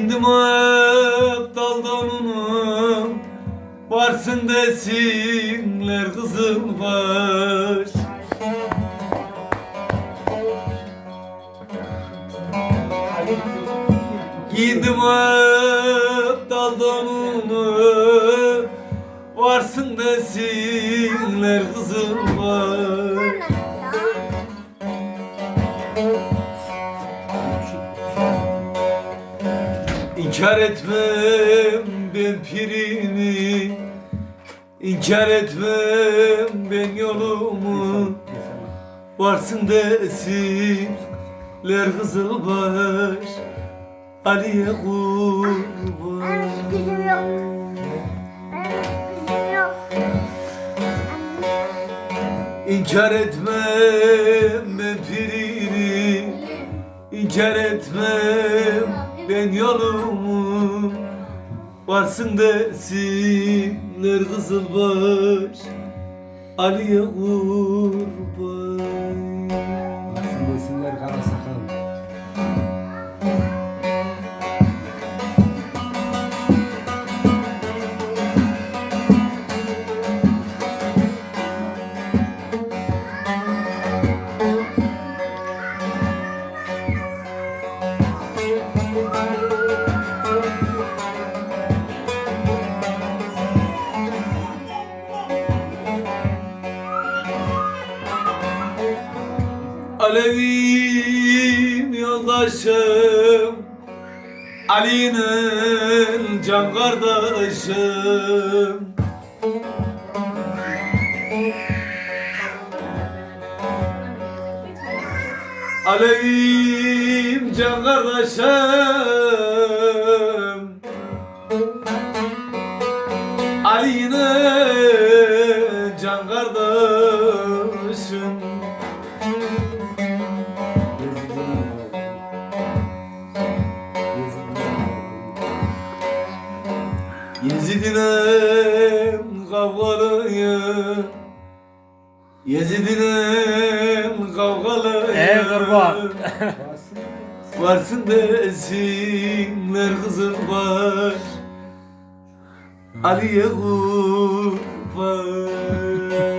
indim hep daldan unum Varsın desinler kızılbaş Giydim hep daldan unum Varsın desinler kızılbaş İnkar etmem ben pirini. İnkar etmem ben yolumu. Varsın desinler Kızılbaş Ali'ye kurban. Gücüm yok. Gücüm yok. İnkar etmem ben pirini. İnkar etmem ben yolumu Varsın desinler Kızılbaş. Ali'ye kurban Alevim yoldaşım Ali'nin can kardeşim. Alevim can kardeşim Yezidinem kavgalıyım Yezidinem kavgalıyım Ey kurban. Varsın desinler kızım var. Ali'ye kurban